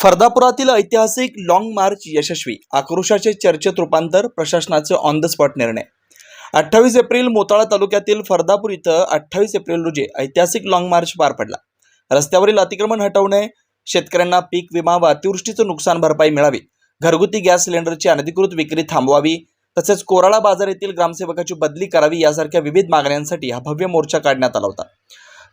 फर्दापुरातील ऐतिहासिक long march यशस्वी आक्रोशाचे चर्चेत रूपांतर प्रशासनाचे ऑन द स्पॉट निर्णय. अठ्ठावीस एप्रिल मोताळा तालुक्यातील फर्दापूर इथं अठ्ठावीस एप्रिल रोजी ऐतिहासिक लाँग मार्च पार पडला. रस्त्यावरील अतिक्रमण हटवणे शेतकऱ्यांना पीक विमा व अतिवृष्टीचं नुकसान भरपाई मिळावी घरगुती गॅस सिलेंडरची अनधिकृत विक्री थांबवावी तसेच कोराळा बाजार येथील ग्रामसेवकाची बदली करावी यासारख्या विविध मागण्यांसाठी हा भव्य मोर्चा काढण्यात आला होता.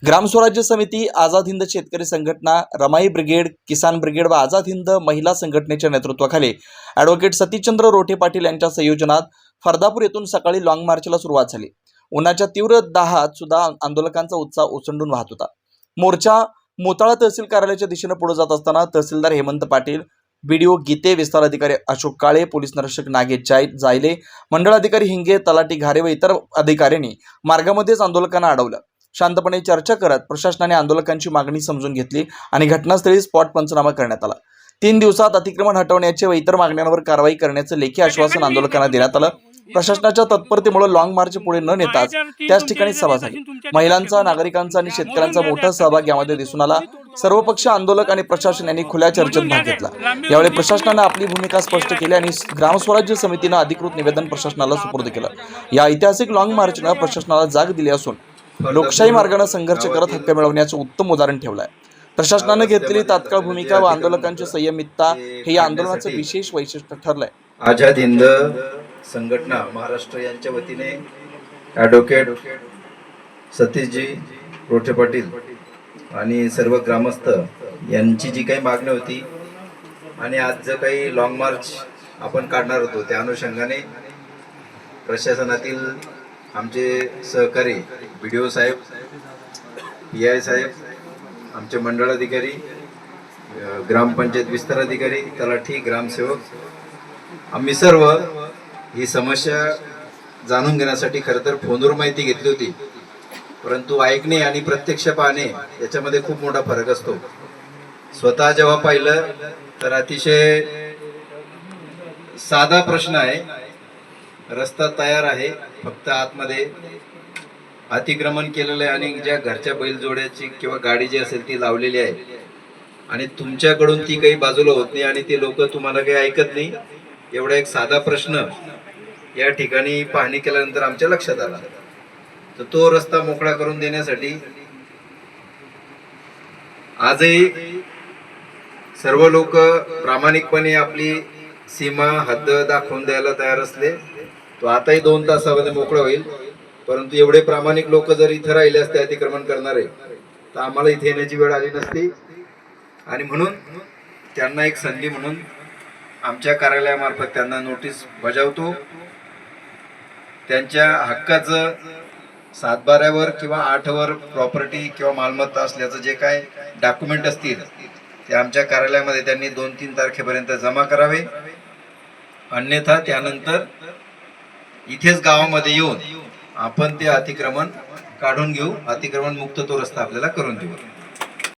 ग्रामस्वराज्य समिती आझाद हिंद शेतकरी संघटना रमाई ब्रिगेड किसान ब्रिगेड व आझाद हिंद महिला संघटनेच्या नेतृत्वाखाली ॲडव्होकेट सतीशचंद्र रोठे पाटील यांच्या संयोजनात फरदापूर येथून सकाळी लाँग मार्चला सुरुवात झाली. उन्हाच्या तीव्र दाहात सुद्धा आंदोलकांचा उत्साह ओसंडून वाहत होता. मोर्चा मोताळा तहसील कार्यालयाच्या दिशेनं पुढे जात असताना तहसीलदार हेमंत पाटील बीडीओ गीते विस्तार अधिकारी अशोक काळे पोलीस निरीक्षक नागे जाय जायले मंडळ अधिकारी हिंगे तलाटी घारे व इतर अधिकाऱ्यांनी मार्गामध्येच आंदोलकांना अडवलं. शांतपणे चर्चा करत प्रशासनाने आंदोलकांची मागणी समजून घेतली आणि घटनास्थळी स्पॉट पंचनामा करण्यात आला. तीन दिवसात अतिक्रमण हटवण्याचे व इतर मागण्यांवर कारवाई करण्याचं लेखी आश्वासन आंदोलकांना देण्यात आलं. प्रशासनाच्या तत्परतेमुळे लॉंग मार्च पुढे न नेताच त्याच ठिकाणी सभा झाली. महिलांचा नागरिकांचा आणि शेतकऱ्यांचा मोठा सहभाग यामध्ये दिसून आला. सर्वपक्ष आंदोलक आणि प्रशासन यांनी खुल्या चर्चेत भाग घेतला. यावेळी प्रशासनानं आपली भूमिका स्पष्ट केली आणि ग्रामस्वराज्य समितीनं अधिकृत निवेदन प्रशासनाला सुपूर्द केलं. या ऐतिहासिक लाँग मार्चनं प्रशासनाला जाग दिली असून लोकशाही मार्गाने संघर्ष करत हक्क मिळवण्याचं उत्तम उदाहरण ठेवलं आहे प्रशासनानं घेतलेली तात्काळ भूमिका व आंदोलकांची संयमितता हे या आंदोलनाचं विशेष वैशिष्ट्य ठरलंय. आझाद हिंद संघटना महाराष्ट्र यांच्या वतीने ॲडव्होकेट सतीशजी रोठे पाटील आणि सर्व ग्रामस्थ यांची जी काही मागणी होती आणि आज जो काही लाँग मार्च आपण काढणार होतो त्या अनुषंगाने प्रशासनातील आमचे सहकारी बी डी ओ साहेब पी आय साहेब आमचे मंडळ अधिकारी ग्रामपंचायत विस्तार अधिकारी तलाठी ग्रामसेवक आम्ही सर्व ही समस्या जाणून घेण्यासाठी खरं तर फोनवर माहिती घेतली होती. परंतु ऐकणे आणि प्रत्यक्ष पाहणे याच्यामध्ये खूप मोठा फरक असतो. स्वतः जेव्हा पाहिलं तर अतिशय साधा प्रश्न आहे रस्ता तयार आहे फक्त आतमध्ये अतिक्रमण केलेलं आहे आणि ज्या घरच्या बैलजोड्याची किंवा गाडी जी असेल ती लावलेली आहे. आणि तुमच्याकडून ती काही बाजूला होत नाही आणि ते लोक तुम्हाला काही ऐकत नाही. एवढा एक साधा प्रश्न या ठिकाणी पाहणी केल्यानंतर आमच्या लक्षात आला. तर तो रस्ता मोकळा करून देण्यासाठी आजही सर्व लोक प्रामाणिकपणे आपली सीमा हद्द दाखवून द्यायला तयार असले. तो आताही दोन तासामध्ये मोकळा होईल. परंतु एवढे प्रामाणिक लोक जर इथं राहिले असते अतिक्रमण करणारे तर आम्हाला इथे येण्याची वेळ आली नसती. आणि म्हणून त्यांना एक संधी म्हणून आमच्या कार्यालयामार्फत त्यांना नोटीस बजावतो. त्यांच्या हक्काचं सातबाऱ्यावर किंवा आठवर प्रॉपर्टी किंवा मालमत्ता असल्याचं जे काय डॉक्युमेंट असतील ते आमच्या कार्यालयामध्ये त्यांनी दोन तीन तारखेपर्यंत जमा करावे. अन्यथा त्यानंतर इथेच गावामध्ये येऊन आपण ते अतिक्रमण काढून घेऊ. अतिक्रमण मुक्त तो रस्ता आपल्याला करून देऊ.